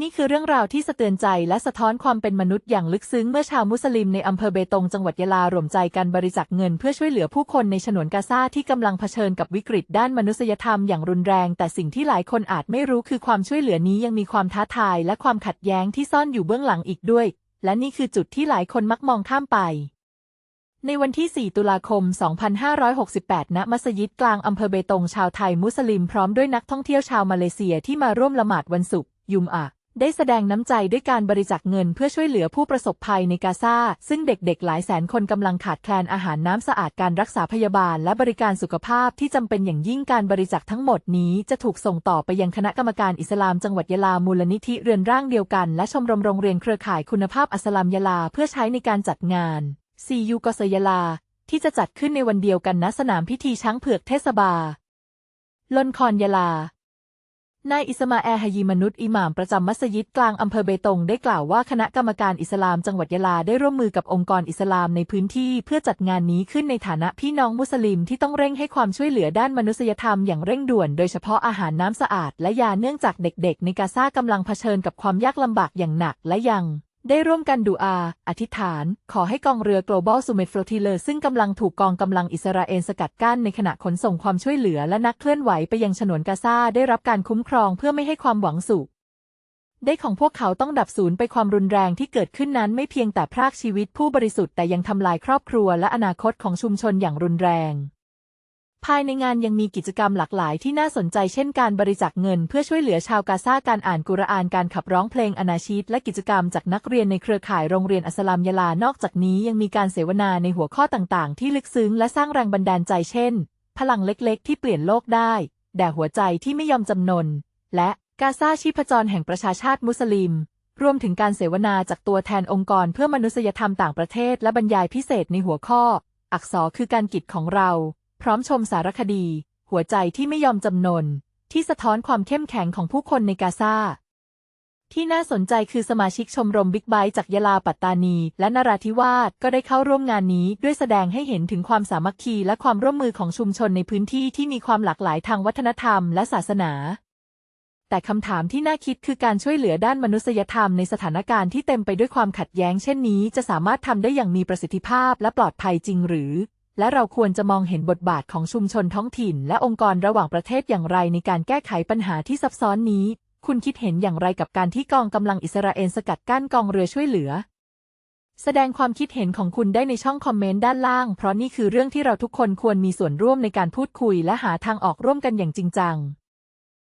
นี่คือเรื่องราวที่สะเทือนใจและสะท้อนความเป็นมนุษย์อย่างลึกซึ้งเมื่อชาวมุสลิมในอำเภอเบตงจังหวัดยะลารวมใจกันบริจาคเงินเพื่อช่วยเหลือผู้คนในฉนวนกาซาที่กำลังเผชิญกับวิกฤตด้านมนุษยธรรมอย่างรุนแรง แต่สิ่งที่หลายคนอาจไม่รู้คือความช่วยเหลือนี้ยังมีความท้าทายและความขัดแย้งที่ซ่อนอยู่เบื้องหลังอีกด้วย และนี่คือจุดที่หลายคนมักมองข้ามไปในวันที่ 4 ตุลาคม 2568 ณ มัสยิดกลางอำเภอเบตงชาวไทยมุสลิมพร้อมด้วยนักท่องเที่ยวชาวมาเลเซียที่มาร่วมละหมาดวันศุกร์ยุมอะ ได้แสดงน้ำใจด้วยการบริจาคเงินเพื่อช่วยเหลือผู้ประสบภัยในกาซาซึ่งเด็กๆ หลายแสนคนกำลังขาดแคลนอาหารน้ำสะอาดการรักษาพยาบาลและบริการสุขภาพที่จำเป็นอย่างยิ่งการบริจาคทั้งหมดนี้จะถูกส่งต่อไปยังคณะกรรมการอิสลามจังหวัดยะลามูลนิธิเรือนร่างเดียวกัน และชมรมโรงเรียนเครือข่ายคุณภาพอัสลามยะลาเพื่อใช้ในการจัดงาน CU กสยะลา ที่จะจัดขึ้นในวันเดียวกันณสนามพิธีช้างเผือกเทศบาลนครยะลา นายอิสมาแอร์ฮยีมนุษย์อิหม่ามประจำมัสยิดกลางอำเภอเบตงได้กล่าวว่าคณะกรรมการอิสลามจังหวัดยะลาได้ร่วมมือกับองค์กรอิสลามในพื้นที่เพื่อจัดงานนี้ขึ้นในฐานะพี่น้องมุสลิมที่ต้องเร่งให้ความช่วยเหลือด้านมนุษยธรรมอย่างเร่งด่วนโดยเฉพาะอาหารน้ำสะอาดและยาเนื่องจากเด็กๆ ในกาซากำลังเผชิญกับความยากลำบากอย่างหนักและยัง ได้ร่วมกันดูอา อธิษฐาน ขอให้กองเรือ Global Summit Flotilla ซึ่งกำลังถูกกองกำลังอิสราเอลสกัดกั้นในขณะขนส่งความช่วยเหลือและนักเคลื่อนไหวไปยังฉนวนกาซาได้รับการคุ้มครองเพื่อไม่ให้ความหวังสุข ได้ของพวกเขาต้องดับศูนย์ไปความรุนแรงที่เกิดขึ้นนั้นไม่เพียงแต่พรากชีวิตผู้บริสุทธิ์แต่ยังทำลายครอบครัวและอนาคตของชุมชนอย่างรุนแรง ภายในงานยังมีกิจกรรมหลากหลายที่น่าสนใจเช่นการบริจาคเงินเพื่อช่วยเหลือชาวกาซาการอ่านกุรอานการขับร้องเพลงอนาชีต และกิจกรรมจากนักเรียนในเครือข่ายโรงเรียนอัสลามยะลานอกจากนี้ยังมีการเสวนาในหัวข้อต่างๆ ที่ลึกซึ้งและสร้างแรงบันดาลใจเช่น พลังเล็กๆ ที่เปลี่ยนโลกได้ แด่หัวใจที่ไม่ยอมจำนน และกาซาชีพจรแห่งประชาชาติมุสลิม รวมถึงการเสวนาจากตัวแทนองค์กรเพื่อมนุษยธรรมต่างประเทศ และบรรยายพิเศษในหัวข้อ อักษรคือการกิจของเรา พร้อมชมสารคดี หัวใจที่ไม่ยอมจำนน ที่สะท้อนความเข้มแข็งของผู้คนในกาซาที่น่าสนใจคือสมาชิกชมรมบิ๊กไบค์จากยะลาปัตตานี และนราธิวาสก็ได้เข้าร่วมงานนี้ ด้วยแสดงให้เห็นถึงความสามัคคีและความร่วมมือของชุมชนในพื้นที่ที่มีความหลากหลายทางวัฒนธรรมและศาสนา แต่คำถามที่น่าคิดคือการช่วยเหลือด้านมนุษยธรรมในสถานการณ์ที่เต็มไปด้วยความขัดแย้งเช่นนี้ จะสามารถทำได้อย่างมีประสิทธิภาพและปลอดภัยจริงหรือ และเราควรจะมองเห็นบทบาทของชุมชนท้องถิ่น และองค์กรระหว่างประเทศอย่างไรในการแก้ไขปัญหาที่ซับซ้อนนี้ คุณคิดเห็นอย่างไรกับการที่กองกำลังอิสราเอลสกัดกั้นกองเรือช่วยเหลือ แสดงความคิดเห็นของคุณได้ในช่องคอมเมนต์ด้านล่าง เพราะนี่คือเรื่องที่เราทุกคนควรมีส่วนร่วมในการพูดคุย และหาทางออกร่วมกันอย่างจริงจัง